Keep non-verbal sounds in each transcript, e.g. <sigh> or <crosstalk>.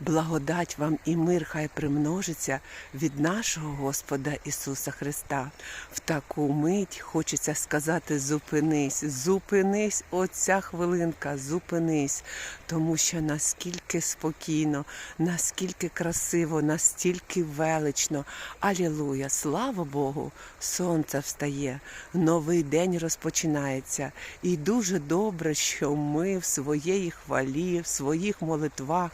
благодать вам і мир хай примножиться від нашого Господа Ісуса Христа. В таку мить хочеться сказати: зупинись, зупинись, оця хвилинка, зупинись, тому що наскільки спокійно, наскільки красиво, настільки велично. Алілуя! Слава Богу! Сонце встає, новий день розпочинається. І дуже добре, що ми в своєї хвалі, в своїх молитвах,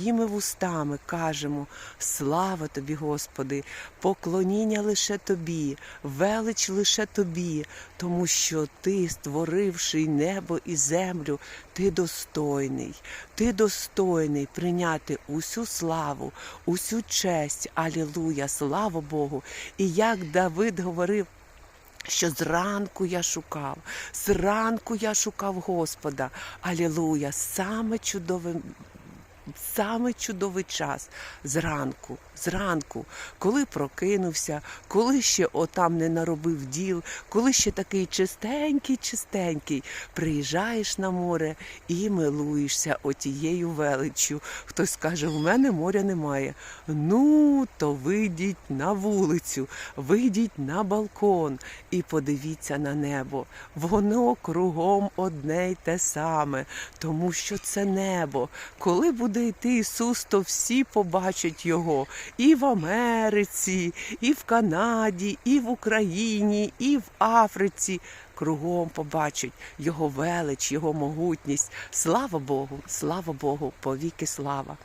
своїми вустами кажемо: слава тобі, Господи, поклоніння лише тобі, велич лише тобі, тому що ти, створивши небо і землю, ти достойний, ти достойний прийняти усю славу, усю честь. Алілуя, слава Богу. І як Давид говорив. Що зранку я шукав, зранку я шукав Господа. Алілуя! Саме чудове, саме чудовий час зранку, зранку, коли прокинувся, коли ще отам не наробив діл, коли ще такий чистенький, чистенький, приїжджаєш на море і милуєшся отією величчю. Хтось скаже, в мене моря немає. Ну, то вийдіть на вулицю, вийдіть на балкон і подивіться на небо. Воно кругом одне й те саме, тому що це небо. Коли буде йти Ісус, то всі побачать Його і в Америці, і в Канаді, і в Україні, і в Африці. Кругом побачать його велич, його могутність. Слава Богу, слава Богу, повіки слава.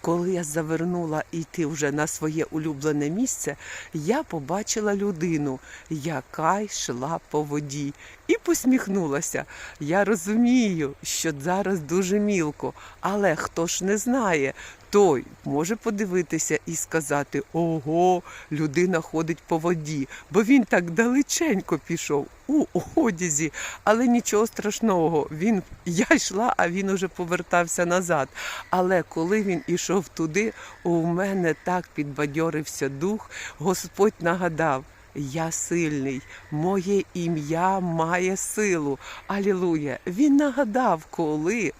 Коли я завернула йти вже на своє улюблене місце, я побачила людину, яка йшла по воді, і посміхнулася. Я розумію, що зараз дуже мілко, але хто ж не знає, той може подивитися і сказати: ого, людина ходить по воді, бо він так далеченько пішов у одязі, але нічого страшного. Він я йшла, а він уже повертався назад. Але коли він ішов туди, у мене так підбадьорився дух, Господь нагадав. Я сильний, моє ім'я має силу. Алілуя! Він нагадав, коли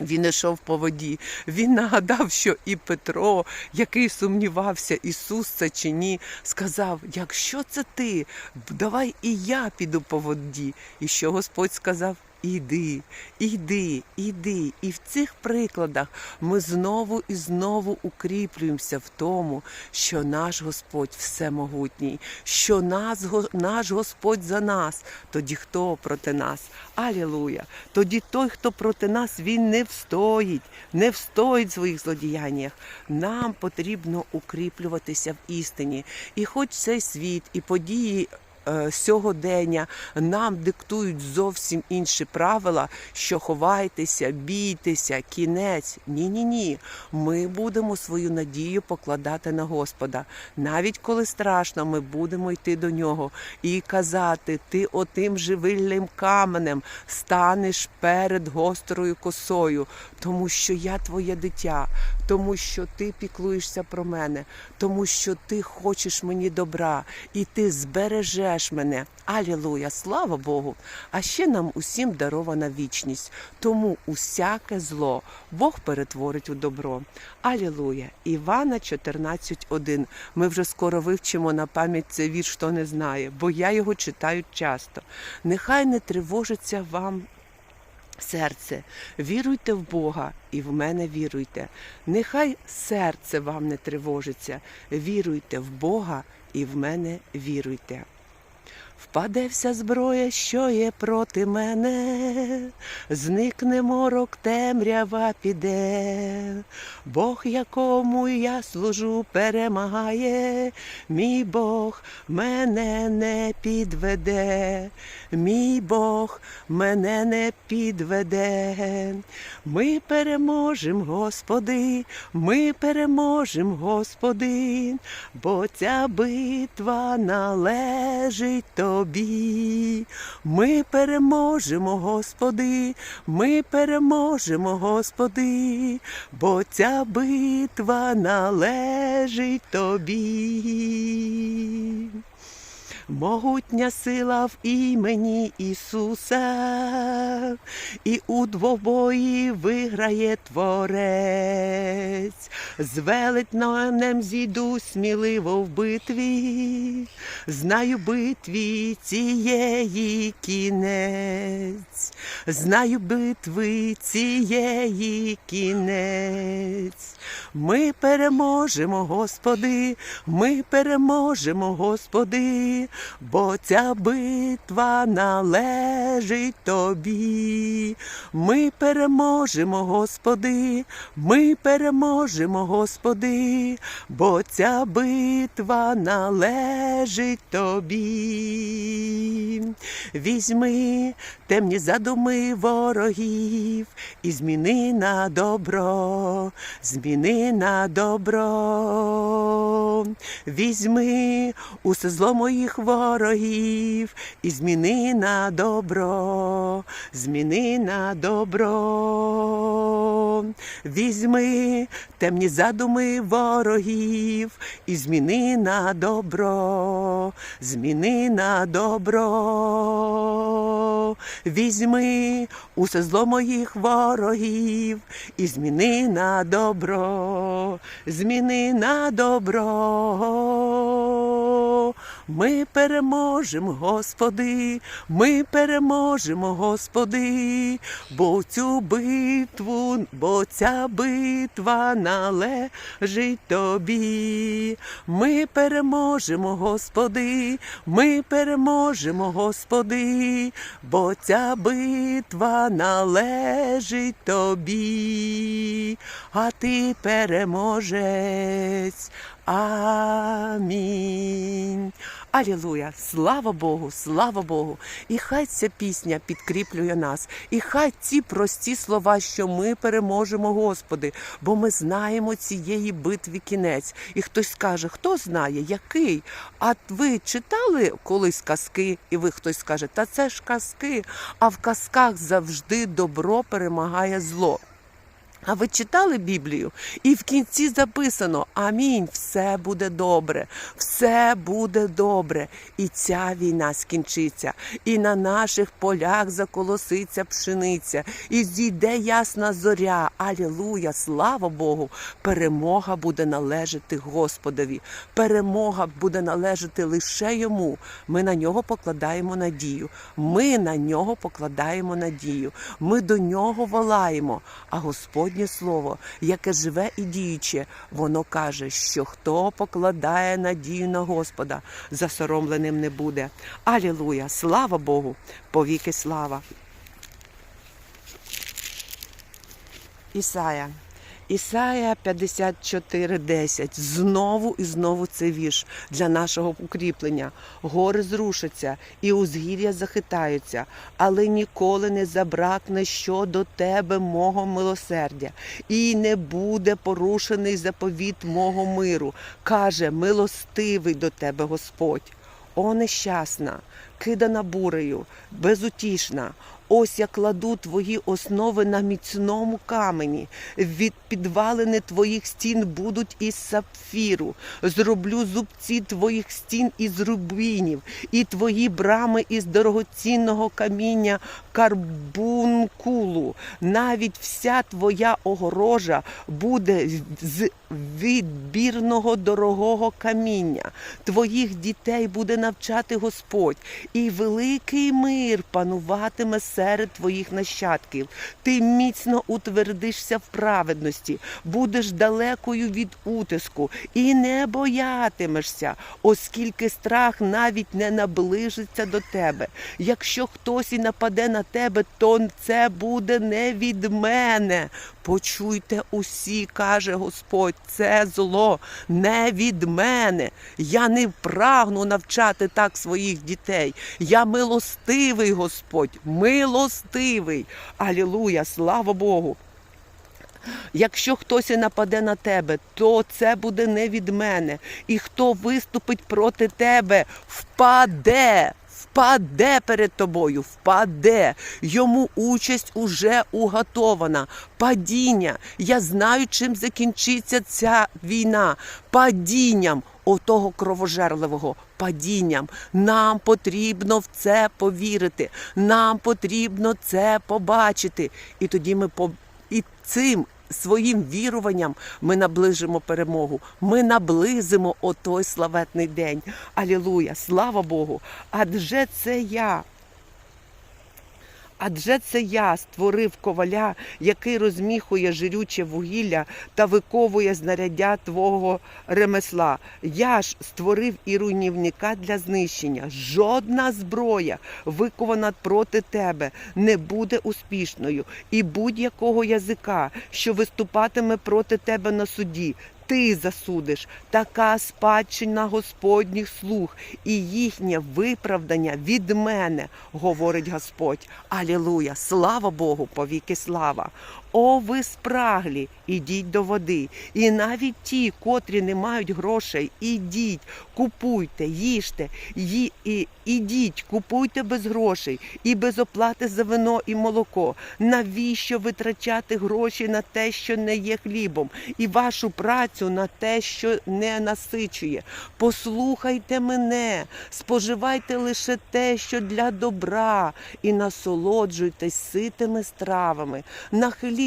він йшов по воді. Він нагадав, що і Петро, який сумнівався, Ісус це чи ні, сказав: якщо це ти, давай і я піду по воді. І що Господь сказав? Іди, іди, іди. І в цих прикладах ми знову і знову укріплюємося в тому, що наш Господь всемогутній, що нас, наш Господь за нас. Тоді хто проти нас? Алілуя! Тоді той, хто проти нас, він не встоїть, не встоїть в своїх злодіяннях. Нам потрібно укріплюватися в істині. І хоч цей світ і події сьогодення нам диктують зовсім інші правила, що ховайтеся, бійтеся, кінець. Ні, ні, ні. Ми будемо свою надію покладати на Господа. Навіть коли страшно, ми будемо йти до нього і казати: ти отим живильним каменем станеш перед гострою косою, тому що я твоє дитя, тому що ти піклуєшся про мене, тому що ти хочеш мені добра, і ти збережеш мене. Алілуя, слава Богу! А ще нам усім дарована вічність. Тому усяке зло Бог перетворить у добро. Алілуя! Івана 14.1. Ми вже скоро вивчимо на пам'ять цей вірш, хто не знає, бо я його читаю часто. Нехай не тривожиться вам серце. Віруйте в Бога і в мене віруйте. Нехай серце вам не тривожиться. Віруйте в Бога і в мене віруйте. Впаде вся зброя, що є проти мене, зникне морок, темрява піде. Бог, якому я служу, перемагає, мій Бог мене не підведе, мій Бог мене не підведе. Ми переможем, Господи, ми переможем, Господи, бо ця битва належить Тобі. Ми переможемо, Господи, ми переможемо, Господи, бо ця битва належить Тобі. Могутня сила в імені Ісуса, і у двобої виграє творець. З велетнем зійду сміливо в битві, знаю битві цієї кінець, знаю битви цієї кінець. Ми переможемо, Господи, ми переможемо, Господи, бо ця битва належить Тобі. Ми переможемо, Господи, ми переможемо, Господи, бо ця битва належить Тобі. Візьми темні задуми ворогів і зміни на добро, зміни на добро. Візьми усе зло моїх ворогів і зміни на добро, зміни на добро. Візьми темні задуми ворогів і зміни на добро, зміни на добро. Візьми усе зло моїх ворогів і зміни на добро, зміни на добро. Ми переможемо, Господи, ми переможемо, Господи, бо цю битву, бо ця битва належить Тобі. Ми переможемо, Господи, ми переможемо, Господи, бо ця битва належить Тобі, а Ти переможець. Амінь. Алілуя! Слава Богу, слава Богу! І хай ця пісня підкріплює нас, і хай ці прості слова, що ми переможемо, Господи, бо ми знаємо цієї битви кінець. І хтось скаже, хто знає, який? А ви читали колись казки, і ви хтось скаже, та це ж казки, а в казках завжди добро перемагає зло. А ви читали Біблію? І в кінці записано: Амінь, все буде добре, все буде добре. І ця війна скінчиться, і на наших полях заколоситься пшениця, і зійде ясна зоря. Алілуя, слава Богу! Перемога буде належати Господові. Перемога буде належати лише йому. Ми на нього покладаємо надію. Ми на нього покладаємо надію. Ми до нього волаємо. А Господнє слово, яке живе і діюче, воно каже, що хто покладає надію на Господа, засоромленим не буде. Алілуя! Слава Богу! Повіки слава! Ісая. Ісая 54.10. Знову і знову це вірш для нашого укріплення. Гори зрушаться і узгір'я захитаються, але ніколи не забракне щодо тебе мого милосердя, і не буде порушений заповіт мого миру. Каже, милостивий до тебе Господь. О, нещасна, кидана бурею, безутішна. Ось я кладу твої основи на міцному камені. Від підвалини твоїх стін будуть із сапфіру. Зроблю зубці твоїх стін із рубінів, і твої брами із дорогоцінного каміння карбункулу. Навіть вся твоя огорожа буде з відбірного дорогого каміння. Твоїх дітей буде навчати Господь, і великий мир пануватиме серед твоїх нащадків. Ти міцно утвердишся в праведності, будеш далекою від утиску і не боятимешся, оскільки страх навіть не наближиться до тебе. Якщо хтось і нападе на тебе, то це буде не від мене. Почуйте усі, каже Господь, це зло не від мене. Я не прагну навчати так своїх дітей. Я милостивий Господь, милостивий. Алілуя, слава Богу. Якщо хтось і нападе на тебе, то це буде не від мене. І хто виступить проти тебе, впаде. Впаде перед тобою, впаде. Йому участь уже уготована. Падіння. Я знаю, чим закінчиться ця війна. Падінням. отого кровожерливого падінням. Нам потрібно в це повірити. Нам потрібно це побачити. І тоді ми по і цим своїм віруванням ми наближимо перемогу. Ми наблизимо отой славетний день. Алілуя! Слава Богу! Адже це я. Адже це я створив коваля, який розміхує жирюче вугілля та виковує знаряддя твого ремесла. Я ж створив і руйнівника для знищення. Жодна зброя, викована проти тебе, не буде успішною, і будь-якого язика, що виступатиме проти тебе на суді. Ти засудиш така спадщина Господніх слуг, і їхнє виправдання від мене, говорить Господь. Алілуя! Слава Богу, повіки слава! О, ви спраглі, ідіть до води. І навіть ті, котрі не мають грошей, ідіть, купуйте, їжте, ї, і, ідіть, купуйте без грошей і без оплати за вино і молоко. Навіщо витрачати гроші на те, що не є хлібом, і вашу працю на те, що не насичує? Послухайте мене, споживайте лише те, що для добра, і насолоджуйтесь ситими стравами.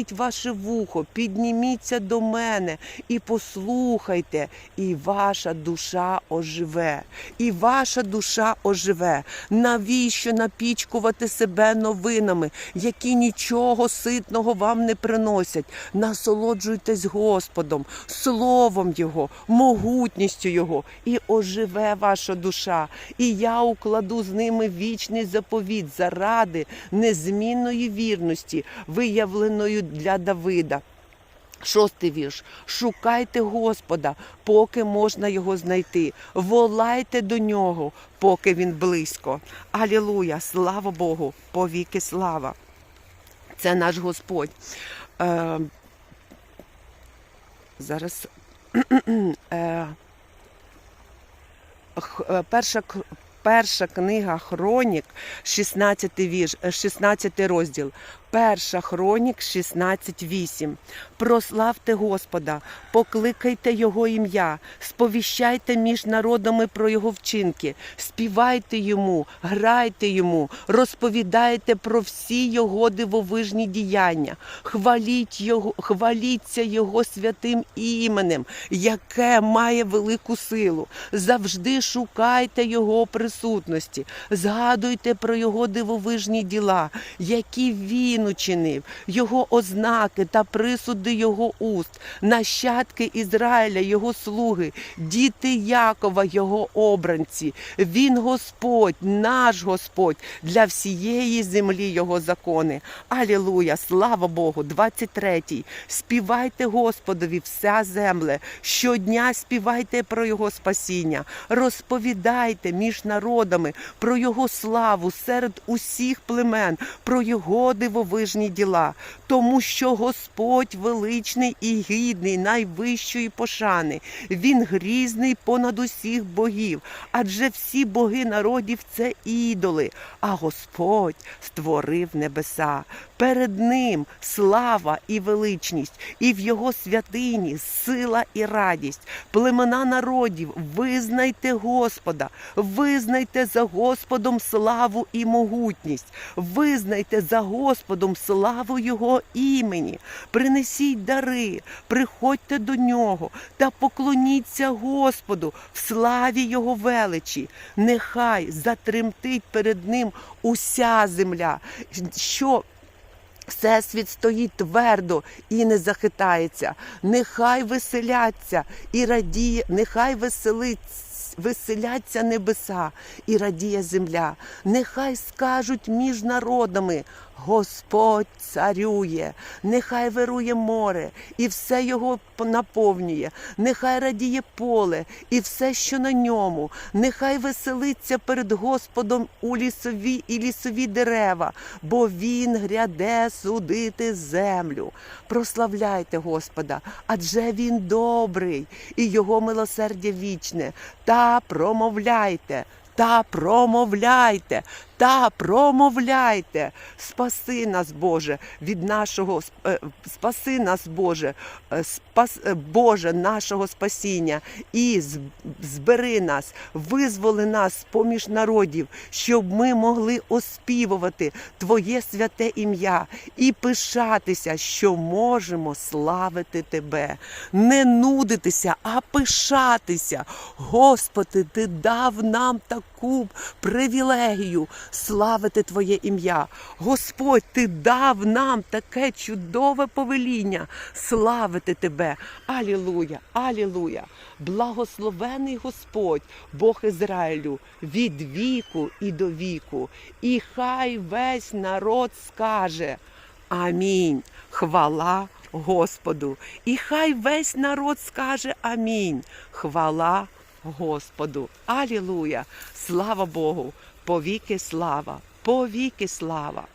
Нахиліть ваше вухо, підніміться до мене і послухайте, і ваша душа оживе, і ваша душа оживе. Навіщо напічкувати себе новинами, які нічого ситного вам не приносять? Насолоджуйтесь Господом, словом Його, могутністю Його, і оживе ваша душа. І я укладу з ними вічний заповіт заради незмінної вірності, виявленої для Давида. Шостий вірш. Шукайте Господа, поки можна його знайти. Волайте до нього, поки він близько. Алілуя! Слава Богу! Повіки слава! Це наш Господь. Е, зараз <clears throat> е, е, перша, перша книга Хронік, 16 вірш, е, 16 розділ. Перша хронік 16.8. Прославте Господа, покликайте Його ім'я, сповіщайте між народами про Його вчинки, співайте йому, грайте йому, розповідайте про всі Його дивовижні діяння, хваліть його, хваліться Його святим іменем, яке має велику силу. Завжди шукайте Його присутності, згадуйте про Його дивовижні діла, які він учинив, його ознаки та присуди його уст, нащадки Ізраїля, його слуги, діти Якова, його обранці. Він Господь, наш Господь, для всієї землі його закони. Алілуя! Слава Богу! 23. Співайте Господові вся земле. Щодня співайте про Його спасіння, розповідайте між народами про Його славу серед усіх племен, про Його дивовижні діла, тому що Господь величний і гідний найвищої пошани. Він грізний понад усіх богів, адже всі боги народів це ідоли, а Господь створив небеса. Перед ним слава і величність, і в його святині сила і радість. Племена народів, визнайте Господа, визнайте за Господом славу і могутність, визнайте за Господом славу Його імені, принесіть дари, приходьте до нього та поклоніться Господу в славі Його величі. Нехай затремтить перед ним уся земля. що Всесвіт стоїть твердо і не захитається. Нехай веселяться і радіє, нехай веселиться. Веселяться небеса і радіє земля. Нехай скажуть між народами Господь царює, нехай вирує море, і все його наповнює, нехай радіє поле і все, що на ньому, нехай веселиться перед Господом у лісові і лісові дерева, бо Він гряде судити землю. Прославляйте Господа, адже Він добрий, і Його милосердя вічне. Та промовляйте. Та промовляйте, та промовляйте. Спаси нас, Боже, від нашого е, спаси нас, Боже, е, спас, е, Боже, нашого спасіння, і збери нас, визволи нас поміж народів, щоб ми могли оспівувати Твоє святе ім'я і пишатися, що можемо славити Тебе, не нудитися, а пишатися. Господи, Ти дав нам таку привілегію славити Твоє ім'я. Господь, Ти дав нам таке чудове повеління славити Тебе. Алілуя, алілуя. Благословений Господь, Бог Ізраїлю, від віку і до віку. І хай весь народ скаже. Амінь. Хвала Господу. І хай весь народ скаже Амінь. Хвала Господу. Алілуя. Слава Богу. Повіки слава. Повіки слава.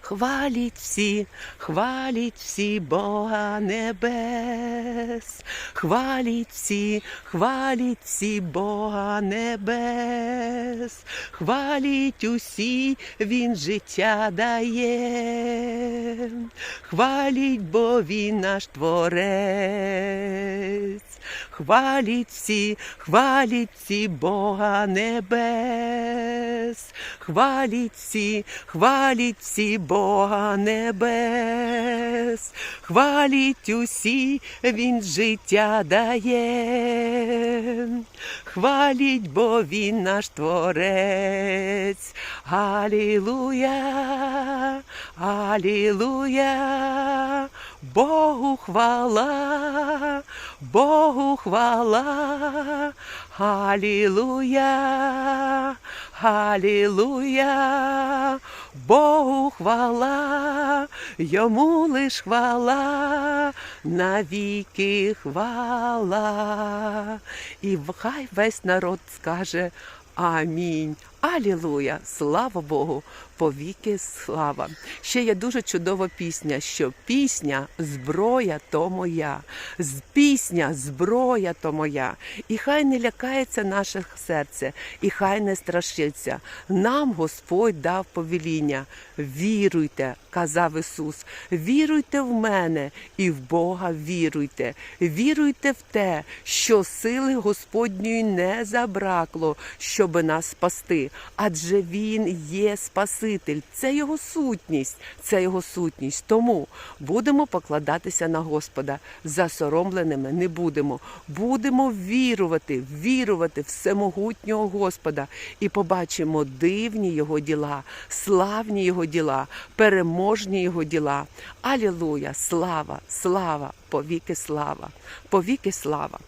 Хваліть всі, хваліть всі Бога небес, хваліть всі, хваліть всі Бога небес, хваліть усі, Він життя дає, хваліть, бо Він наш творець, хваліть всі, хваліть всі Бога небес, хваліть всі, хваліть всі Бога небес, хваліть усі, Він життя дає, хваліть, бо Він наш творець. Алілуя, алілуя, Богу хвала, Богу хвала, Алілуя, Алілуя, Богу хвала, йому лиш хвала, навіки хвала. І хай весь народ скаже Амінь. Алілуя! Слава Богу! Повіки слава! Ще є дуже чудова пісня, що пісня зброя то моя, пісня зброя то моя. І хай не лякається наше серце, і хай не страшиться. Нам Господь дав повеління. Віруйте, казав Ісус, віруйте в мене і в Бога віруйте. Віруйте в те, що сили Господньої не забракло, щоби нас спасти. Адже Він є Спаситель, це Його сутність, це Його сутність. Тому будемо покладатися на Господа. Засоромленими не будемо. Будемо вірувати, вірувати в всемогутнього Господа і побачимо дивні Його діла, славні Його діла, переможні Його діла. Алілуя! Слава, слава, повіки слава, повіки слава.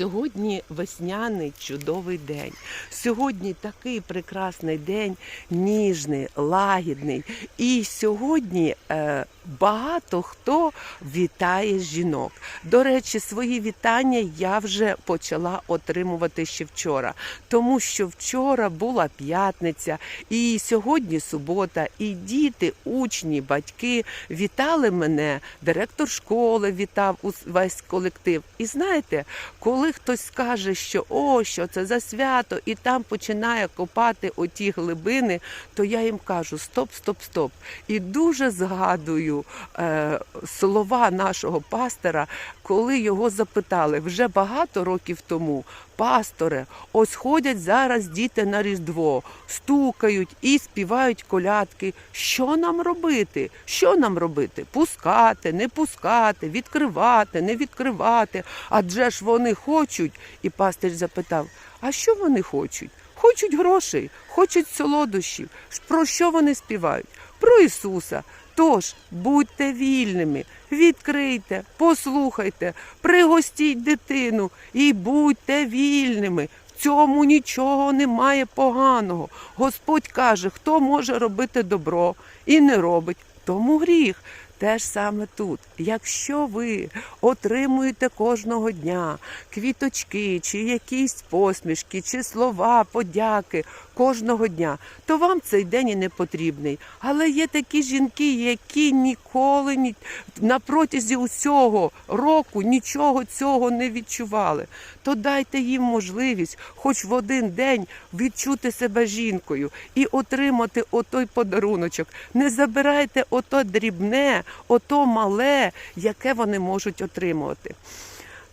Сьогодні весняний чудовий день. Сьогодні такий прекрасний день, ніжний, лагідний. І сьогодні е, багато хто вітає жінок. До речі, свої вітання я вже почала отримувати ще вчора, тому що вчора була п'ятниця, і сьогодні субота, і діти, учні, батьки вітали мене, директор школи вітав весь колектив. І знаєте, коли хтось скаже, що о, що це за свято, і там починає копати оті глибини, то я їм кажу: стоп, стоп, стоп. І дуже згадую е, слова нашого пастора, коли його запитали вже багато років тому. Пасторе, ось ходять зараз діти на Різдво, стукають і співають колядки. Що нам робити? Що нам робити? Пускати, не пускати, відкривати, не відкривати. Адже ж вони хочуть. І пастир запитав: а що вони хочуть? Хочуть грошей, хочуть солодощів. Про що вони співають? Про Ісуса. Тож будьте вільними, відкрийте, послухайте, пригостіть дитину і будьте вільними. В цьому нічого немає поганого. Господь каже, хто може робити добро і не робить, тому гріх. Те ж саме тут. Якщо ви отримуєте кожного дня квіточки, чи якісь посмішки, чи слова, подяки, кожного дня, то вам цей день і не потрібний. Але є такі жінки, які ніколи ні на протязі усього року нічого цього не відчували. То дайте їм можливість, хоч в один день відчути себе жінкою і отримати отой подаруночок. Не забирайте ото дрібне, ото мале, яке вони можуть отримувати.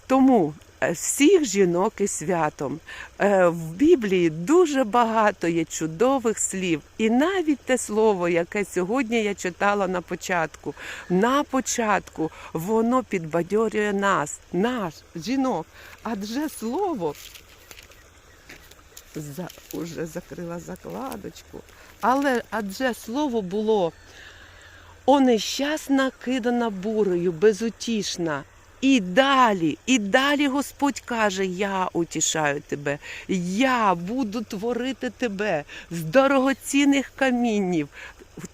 Тому всіх жінок із святом. Е, В Біблії дуже багато є чудових слів. І навіть те слово, яке сьогодні я читала на початку, на початку воно підбадьорює нас, наш жінок. Адже слово за, уже закрила закладочку. Але адже слово було о нещасна кидана бурею, безутішна. І далі, і далі Господь каже: Я утішаю тебе, я буду творити тебе з дорогоцінних камінів.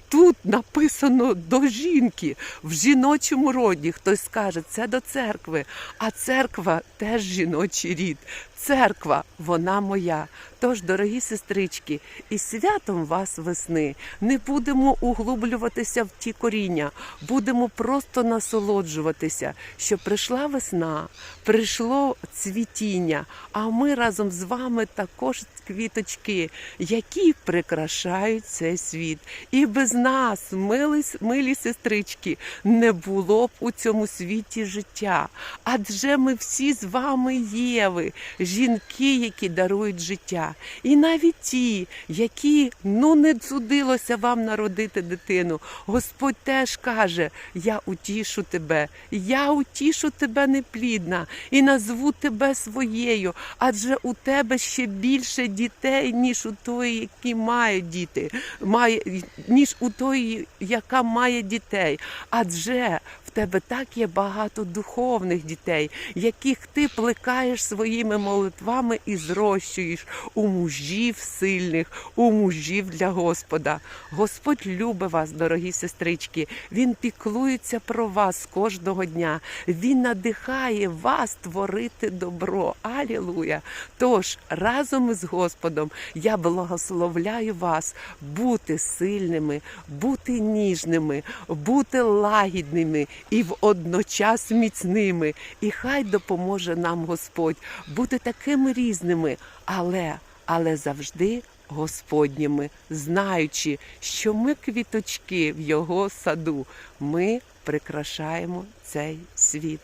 Тут написано до жінки в жіночому роді. Хтось скаже, це до церкви. А церква теж жіночий рід. Церква, вона моя. Тож, дорогі сестрички, і святом вас весни. Не будемо углублюватися в ті коріння, будемо просто насолоджуватися, що прийшла весна, прийшло цвітіння, а ми разом з вами також квіточки, які прикрашають цей світ. І без нас, милі, милі сестрички, не було б у цьому світі життя. Адже ми всі з вами єви, жінки, які дарують життя. І навіть ті, які ну не судилося вам народити дитину. Господь теж каже: Я утішу тебе, я утішу тебе неплідна і назву тебе своєю, адже у тебе ще більше дітей, ніж у тої, які має діти, має ніж у тої, яка має дітей. Адже тебе так є багато духовних дітей, яких ти плекаєш своїми молитвами і зрощуєш у мужів сильних, у мужів для Господа. Господь любить вас, дорогі сестрички. Він піклується про вас кожного дня. Він надихає вас творити добро. Алілуя! Тож разом із Господом я благословляю вас бути сильними, бути ніжними, бути лагідними і водночас міцними. І хай допоможе нам Господь бути такими різними, але, але завжди. Господніми, знаючи, що ми квіточки в його саду, ми прикрашаємо цей світ.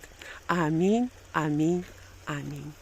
Амінь, амінь, амінь.